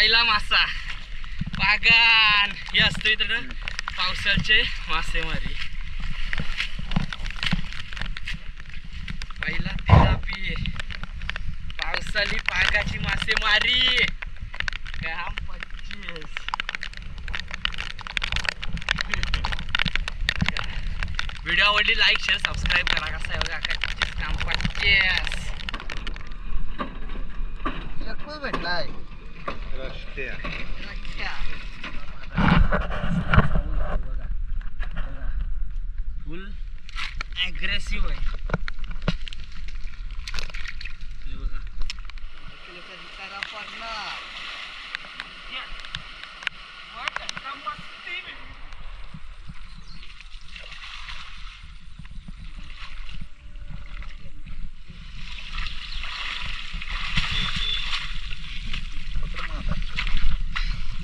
पहिला मासा. पागान हे असतो इथं पावसाचे मासेमारी पहिला तिलापी. पावसाली पागाची मासेमारी काम पच्चीस व्हिडिओ आवडली लाईक शेअर सबस्क्राईब करा. कसा आहे बघा काय काम पच्चीस चक्कू भेटलाय. रस्त्या फुल ॲग्रेसिव्ह आहे हे बघा.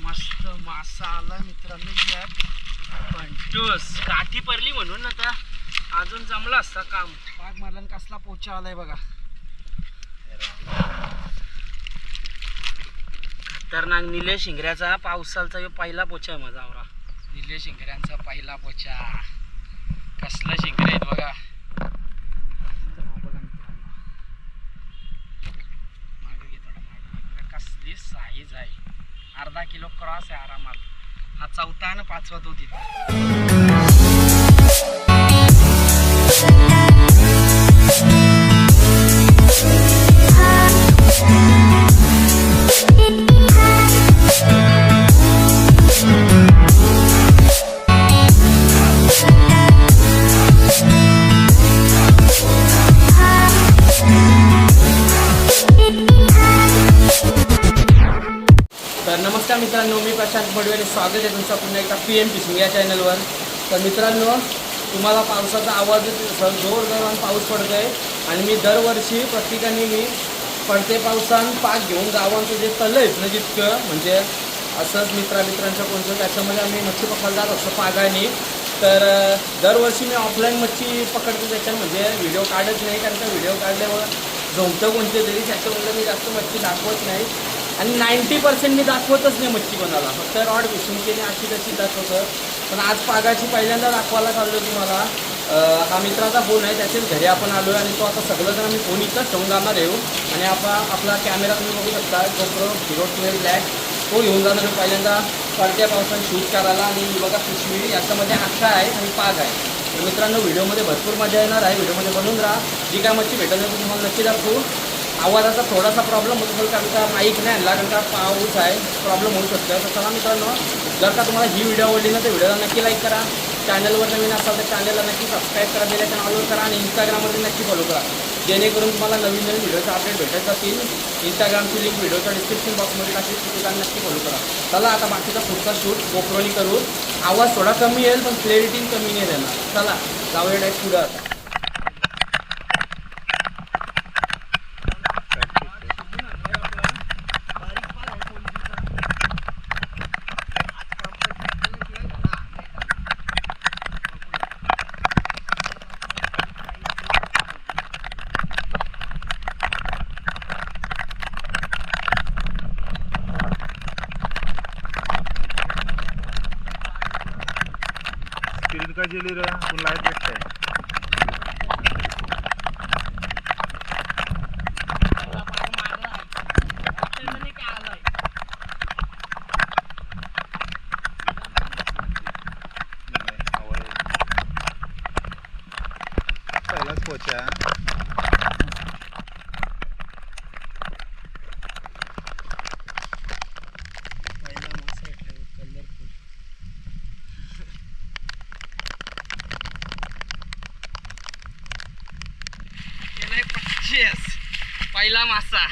मस्त मासा आला मित्रांनो यात पंटूस काठी पडली म्हणून आता अजून जमला असता काम. पाग मारला कसला पोचा आलाय बघा. खतरनाक निलेश शिंगऱ्याचा पावसालचा ह्यो पहिला पोचा आहे माझा आवरा. निलेश शिंगऱ्यांचा पहिला पोचा. कसला शिंगरे आहेत. बघा. कसली साईज आहे. अर्धा किलो क्रॉस आहे आरामात. हा चौथा आणि पाचवा तो तिथे प्रशांत बडवे स्वागत आहे तुमचं पुन्हा एकदा पी एम पिशवी या चॅनलवर तर मित्रांनो तुम्हाला पावसाचा आवाज येतो स- जोरदार पाऊस पडतो आहे आणि मी दरवर्षी प्रत्येकाने मी पडते पावसान पाक घेऊन गावांचं जे तलं आहे ना जितकं म्हणजे असंच मित्रामित्रांच्या कोणतं त्याच्यामध्ये आम्ही मच्छी पकडला जात असतो पागाने. तर दरवर्षी मी ऑफलाईन मच्छी पकडतो त्याच्यात म्हणजे व्हिडिओ काढत नाही कारण का व्हिडिओ काढल्यावर झोमतं कोणते तरी त्याच्यामुळे मी जास्त मच्छी दाखवत नाही. आणि नाईन्टी पर्सेंट मी दाखवतच नाही मच्छी कोणाला फक्त रॉड फिशिंग केली अशी तशी दाखवतं पण आज पागाची पहिल्यांदा दाखवायला चाललो तुम्हाला. हा मित्राचा फोन आहे त्याच्याच घरी आपण आलो आहे आणि तो आता सगळं जण मी फोन इथंच ठेवून जाणार आहे आणि आपला आपला कॅमेरा तुम्ही बघू शकता गोप्रो झिरो ट्वेल्व ब्लॅक तो घेऊन जाणार आहे पहिल्यांदा पडत्या पावसात शूट करायला. आणि बघा पिशवी याच्यामध्ये आशा आहे आणि पाग आहे. तर मित्रांनो व्हिडिओमध्ये भरपूर मजा येणार आहे. व्हिडिओमध्ये बनवून राहा. जी काय मच्छी भेटत नाही तुम्हाला नक्की दाखवू. आवाजाचा थोडासा प्रॉब्लेम होतो कारण का माईक नाही आणला कारण का पाऊस आहे प्रॉब्लेम होऊ शकतो. तर चला मित्रांनो जर का तुम्हाला ही व्हिडिओ आवडली ना तर व्हिडिओला नक्की लाईक करा. चॅनलवर नवीन असाल तर चॅनलला नक्की सबस्क्राईब करा दिल्या चॅनलवर करा आणि इंस्टाग्रामवरती नक्की फॉलो करा. जेणेकरून तुम्हाला नवीन नवीन व्हिडिओचे अपडेट भेटत जातील. इंस्टाग्रामची लिंक व्हिडिओच्या डिस्क्रिप्शन बॉक्समध्ये टाकली तिथे नक्की फॉलो करा. चला आता बाकीचा पुढचा शूट गोप्रोनी करू. आवाज थोडा कमी येईल पण क्लॅरिटी कमी नाही देणार चला जाऊया डायरेक्ट पुढं आता. स्क्रीन का रे लाइट भेटतंय पहिलाच पोचा केलाय पच्चीस पहिला मासा.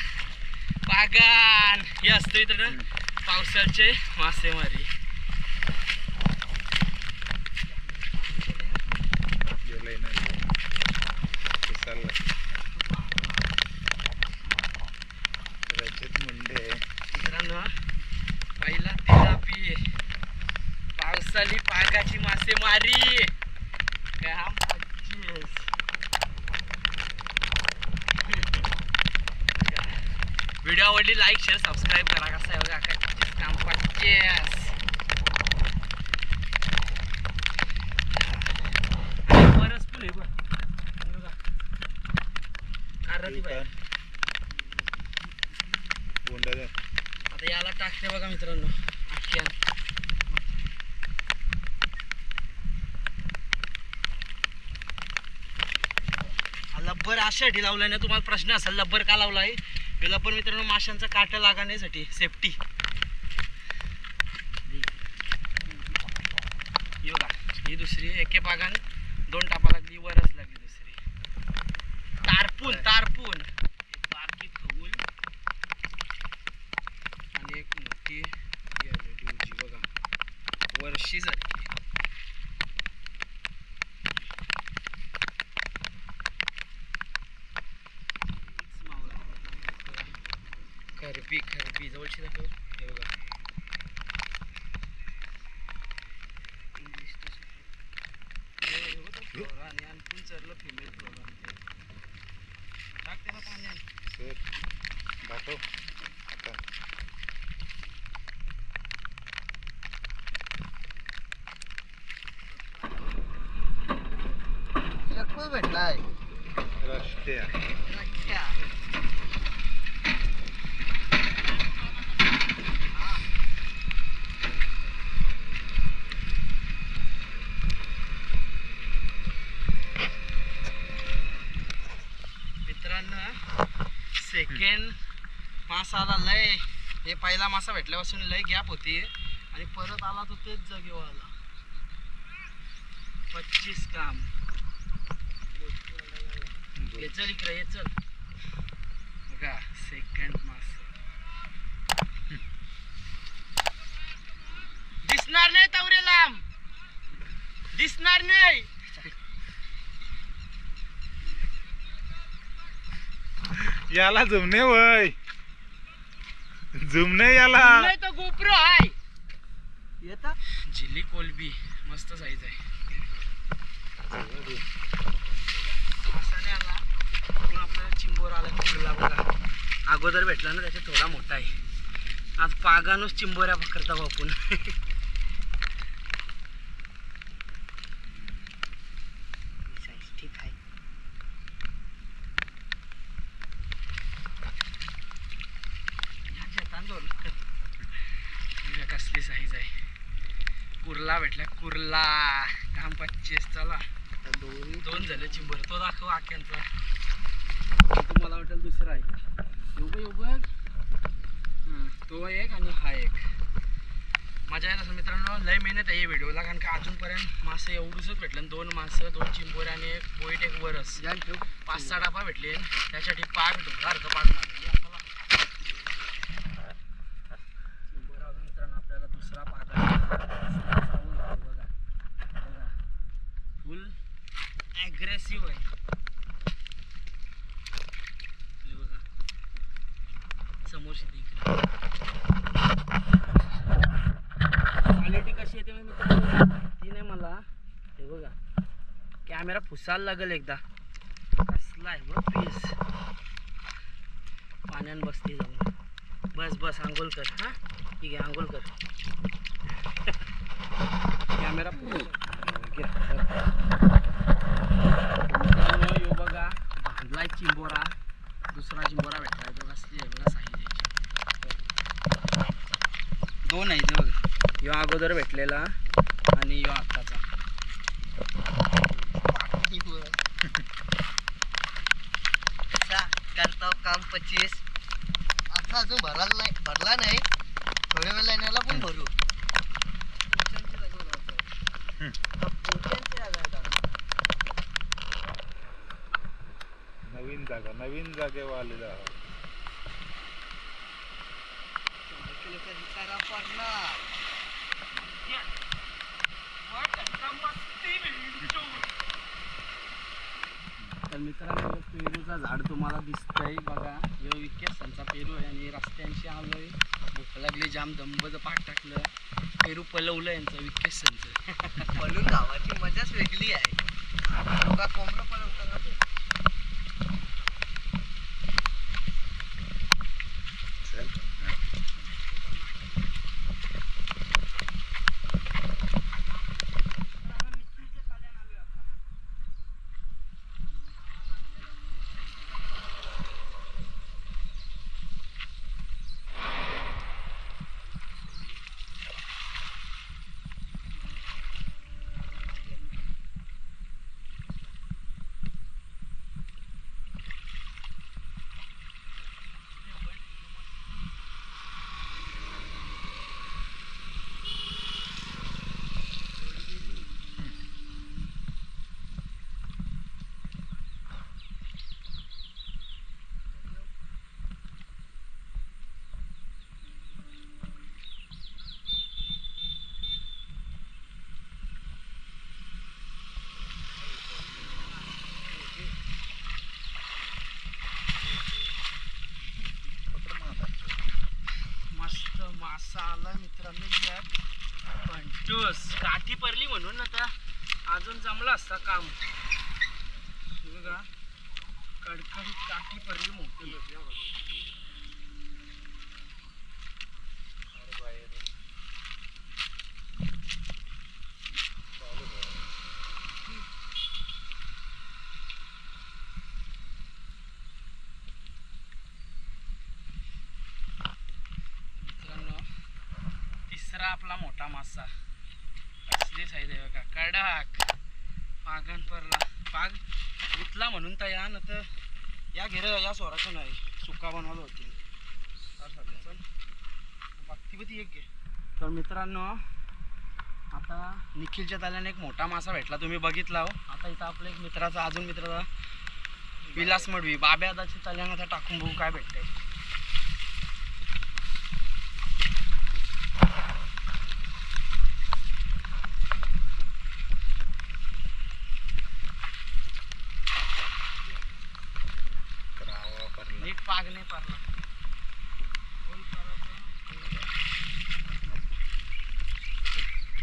पागान हे असतो इथं पावसाचे मासेमारी. रजत मुंडे मित्रांनो पहिला तेलापी पावसाली पागाची मासेमारी. काय पच्चीस व्हिडिओ आवडली लाईक शेअर सबस्क्राईब करा. कसं आहे बघा काय बरंच आहे आता याला टाकते बघा मित्रांनो. अख्ख्यान हा लब्बर अशासाठी लावलाय ना तुम्हाला प्रश्न असेल लब्बर का लावलाय? हे लब्बर मित्रांनो माशांचा काटा लागण्यासाठी सेफ्टी बघा ही दुसरी एके पागान दोन टापा लागली वरच लागली दुसरी. तारपून तारपून. एक बारकी खवूल आणि एक मोठी बघा. वर्षी सारखी खरबी खरबी जवळची दाखव हे बघा इंग्लिश फ्लोरा आणि आणखून फिमेल फ्लोरा टाक त्याला दाखव भेटलाय रस्त्या अच्छा. मित्रांनो सेकंड मासाला लय हे पहिला मासा भेटल्यापासून लय गॅप होती आणि परत आला तो तेच जागेवर आला पच्चीस काम. ये चल इकडे ये चल. बघा सेकंड मासा. दिसणार नाही तवरे लांब. दिसणार नाही. याला जुमणे वय. जुमणे याला. नाही तो गोप्रो आहे येता? जिल्ली कोलबी मस्त साईज आहे. आला. म्हणून आपल्याला चिंबोर आला चिंबला बघा. अगोदर भेटला ना त्याच्या थोडा मोठा आहे. आज पागानच चिंबोऱ्या पकडता बापून ठीक आहे ह्या शेतान जोड बघा कसली साईज आहे कुर्ला भेटला कुर्ला काम पच्चीस चला दोन झाले चिंबर तो दाखव आख्यांचा तुम्हाला वाटेल दुसरा आहे योग योग तो एक आणि हा एक मजा येत असं मित्रांनो लय मेहनत आहे या व्हिडिओला कारण का अजूनपर्यंत मासे एवढूसच भेटलं दोन मासं दोन चिंबोरे आणि एक पोईट एक वरस. पाच सहा डाबा भेटले. त्यासाठी पाक सारखं पाक मारली आपल्याला चिंबोरा अजून मित्रांनो आपल्याला दुसरा पाक बघा बघा फुल ॲग्रेसिव्ह आहे हे बघा समोरची इकडे क्वालिटी कशी येते माहिती मित्रांनो ती नाही मला हे बघा कॅमेरा फुसायला लागेल एकदा. कसला आहे बघ पीस पाण्यान बसते जाऊन. बस बस आंघोळ कर हां? ठीक आहे आंघोळ कर. कॅमेरा यो बघा बांधलाय चिंबोरा. दुसरा चिंबोरा भेटलाय बघा आहे बघा साईज दोन आहे बघा. यो अगोदर भेटलेला आणि यो आत्ताचा. करतो काम पच्चीस. आता अजून भरला नाही भरला नाही. थोड्या वेळ लाईनला पण भरू. नवीन जागा नवीन जागेवर आलेला आहोत. तर मित्रांनो पेरूचं पेरूचा झाड तुम्हाला दिसतंय बघा. हे विकेसांचा पेरू आहे आणि रस्त्यांशी आलोय. भूक लागली जाम दंबचं पाठ टाकलं. पेरू पलवलं यांचं विकेसांचं पलून गावाची मजाच वेगळी आहे. लोका कोंबडं पळवतात ना ते. चल. मासा आला मित्रांनो पण पंचूस काठी पडली म्हणून आता अजून जमलं असता काम. बघा. कडकडीत काठी पडली मोठी मित्रांनो तिसरा आपला मोठा मासा असली साईज आहे बघा पागन परला पाग उतला म्हणून तर या न तर या घेर या स्वराचं नाही. सुका बनवलं होती. बघती बघती एक घे. तर मित्रांनो आता निखिलच्या ताल्याने एक मोठा मासा भेटला. तुम्ही बघितला हो. आता इथं आपल्या एक मित्राचा अजून मित्राचा विलास मडवी. बाब्यादाची ताल्यानं आता टाकून बघू काय भेटतंय. नीट पाग नाही पडला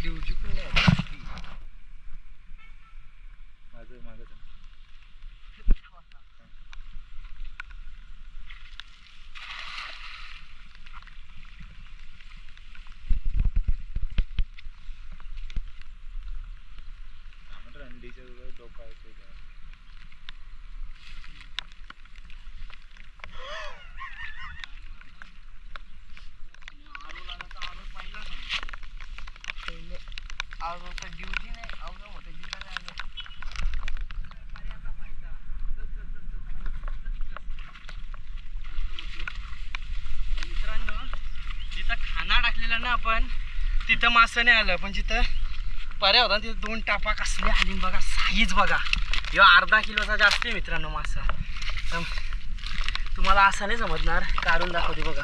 डिवची पण नाही माझं माझं रंडीच्या डोका येतो पहिले आवडता डिवची नाही आवडा मोठा जिंकायला आले मित्रांनो जिथं खाना टाकलेला ना आपण तिथं मासं नाही आलं. पण जिथं पर्या होता ना तिथं दोन टापा कसले आली बघा साईज बघा. ह्यो अर्धा किलोचा जास्त आहे मित्रांनो मासा. तर तुम्हाला असं नाही समजणार काढून दाखवते बघा.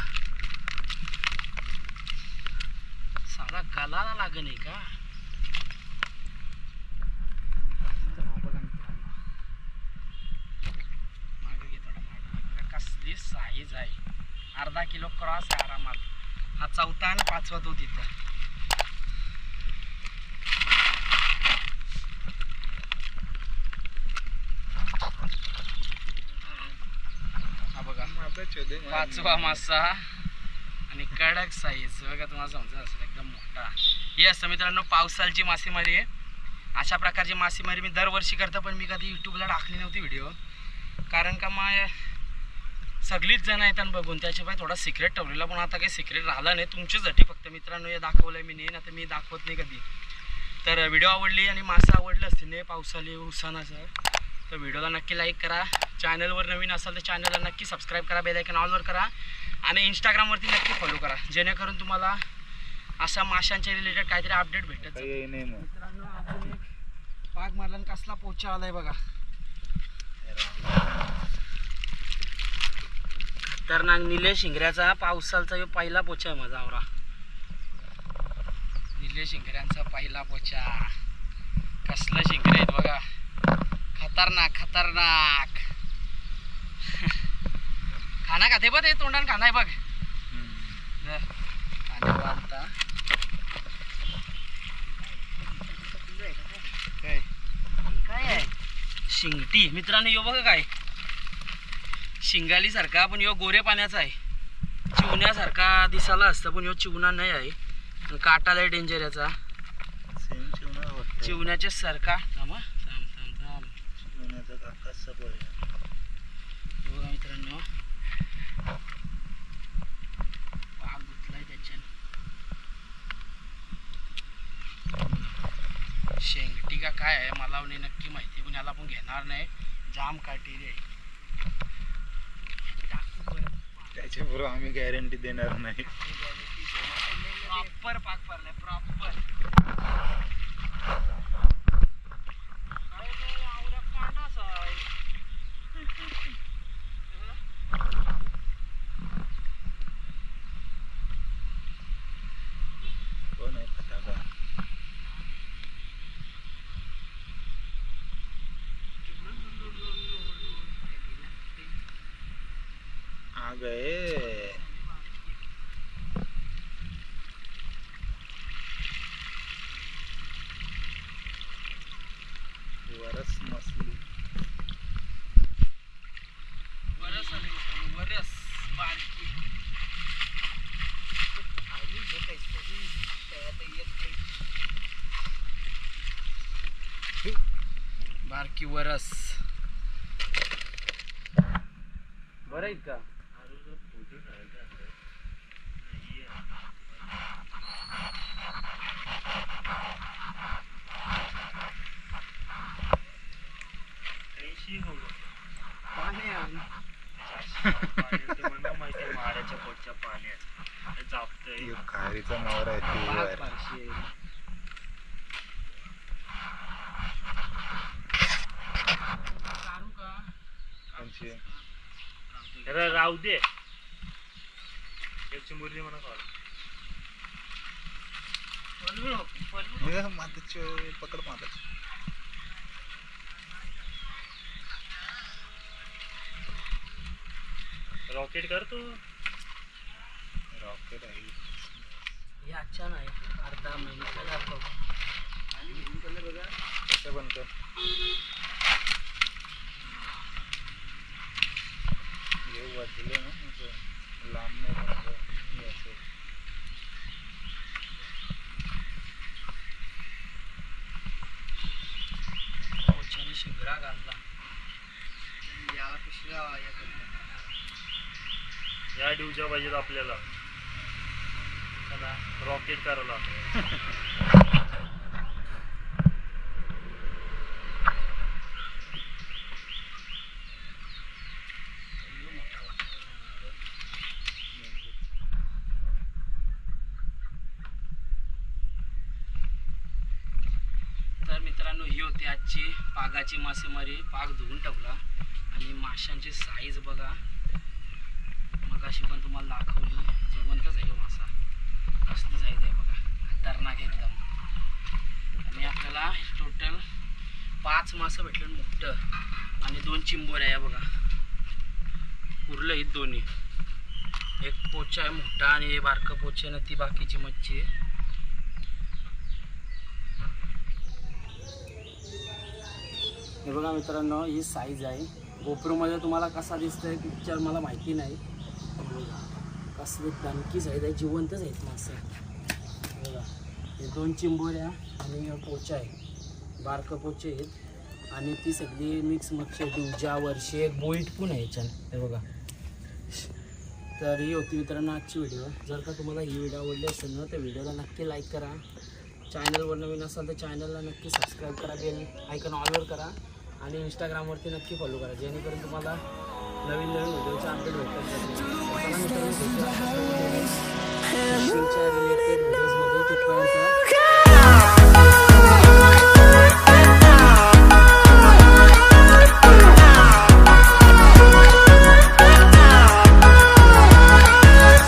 साधा गलाला लागण आहे का तर हा बघा मित्रांनो. मागं घे थोडं, मागं घे. बघा साईज आहे अर्धा किलो क्रॉस आहे आरामात. हा चौथा आणि पाचवा तो तिथं पाचवा मासा आणि कडक साईज बघा तुम्हाला समजत असेल एकदम मोठा. हे असं मित्रांनो पावसाळची मासेमारी आहे. अशा प्रकारची मासेमारी मी दरवर्षी करतो पण मी कधी यूट्यूबला टाकली नव्हती व्हिडिओ कारण का मग सगळीच जण येतात बघून त्याशिवाय थोडा सिक्रेट ठेवलेला पण आता काही सिक्रेट राहिला नाही. तुमच्यासाठी फक्त मित्रांनो हे दाखवलंय मी नाही आता मी दाखवत नाही कधी. तर व्हिडिओ आवडली आणि मासा आवडलं असतील नाही पावसाली उसानाचं तर व्हिडिओला नक्की लाईक करा. चॅनलवर नवीन असाल तर चॅनलला नक्की सबस्क्राईब करा बेलायकन ऑलवर करा. आणि इंस्टाग्रामवरती नक्की फॉलो करा. जेणेकरून तुम्हाला अशा माशांच्या रिलेटेड काहीतरी अपडेट भेटत मित्रांनो एक पाग मारला आणि कसला पोचा आलाय बघा. खतरनाक निले शिंगऱ्याचा पावसालचा ह्यो पहिला पोचा आहे माझा आवरा. निले शिंगऱ्यांचा पहिला पोचा. कसलं शिंगरे आहेत बघा. खतरनाक खतरनाक. खाना खाते बघ ते तोंडान बघ. खाणे बांधता काय? काय आहे? शिंगटी. मित्रांनो यो बघा काय. शिंगाली सारखा पण यो गोरे पाण्याचा आहे. चिवण्यासारखा दिसायला असतं पण यो चिवणा नाही आहे. काटा लय डेंजर याचा. चिवण्याच्या सारखा. थांब. थांब थांब बघा मित्रांनो. शेंगटी का काय आहे मला नाही नक्की माहिती पण याला आपण घेणार नाही. जाम काटेरी आहे टाकू बरं त्याच्याबरोबर आम्ही गॅरंटी देणार नाही. प्रॉपर पाक पडलाय प्रॉपर वरस मसली वरस आले वरस बारकी आली बघायची येत नाही बारकी वरस. बरं आहेत का? पिवळा आहे. आहे. काढू का? राहू दे एक चिंबुर्ली म्हणा कॉल हे माताचे पकड माताचे. रॉकेट कर तू. रॉकेट आहे. हे अच्छा नाही अर्धा महिन्याचा दाखव आणि बघा. कसं बनतं हे वाजले ना शिगरा घालला याला पिशव्या या डिवच्या पाहिजेत आपल्याला. रॉकेट करायला तर मित्रांनो ही होती आजची पागाची मासेमारी पाग धुवून टाकला. आणि माशांची साईज बघा. मगाशी पण तुम्हाला दाखवली. जिवंतच आहे हो मासा. कसली साईज आहे बघा. खतरनाक एकदम. आणि आपल्याला टोटल पाच मासं भेटले मोठं. आणि दोन चिंबोर आहे बघा. उरलं ही दोन्ही. एक पोचा आहे मोठा आणि बारकं पोचे आहे ना ती बाकीची मच्छी आहे. हे बघा मित्रांनो ही साईज आहे. गोप्रोमध्ये तुम्हाला कसा दिसतंय पिक्चर मला माहिती नाही. कसली दणकी साईज आहे जिवंतच आहेत मासे हे बघा हे दोन चिंबोऱ्या आणि पोचा आहे. बारकं पोचे आहेत. आणि ती सगळी मिक्स मच्छी आहे. दिवजा वर्षी एक बोईट पण आहे याच्यात. हे बघा. तर ही होती मित्रांनो आजची व्हिडिओ जर का तुम्हाला ही व्हिडिओ आवडली असेल ना तर व्हिडिओला नक्की लाईक करा. चॅनलवर नवीन असाल तर चॅनलला नक्की सबस्क्राईब करा. बेल आयकन ऑलवर करा. आणि इंस्टाग्रामवरती नक्की फॉलो करा. जेणेकरून तुम्हाला नवीन नवीन व्हिडिओचे अपडेट भेटतात रिलेटेड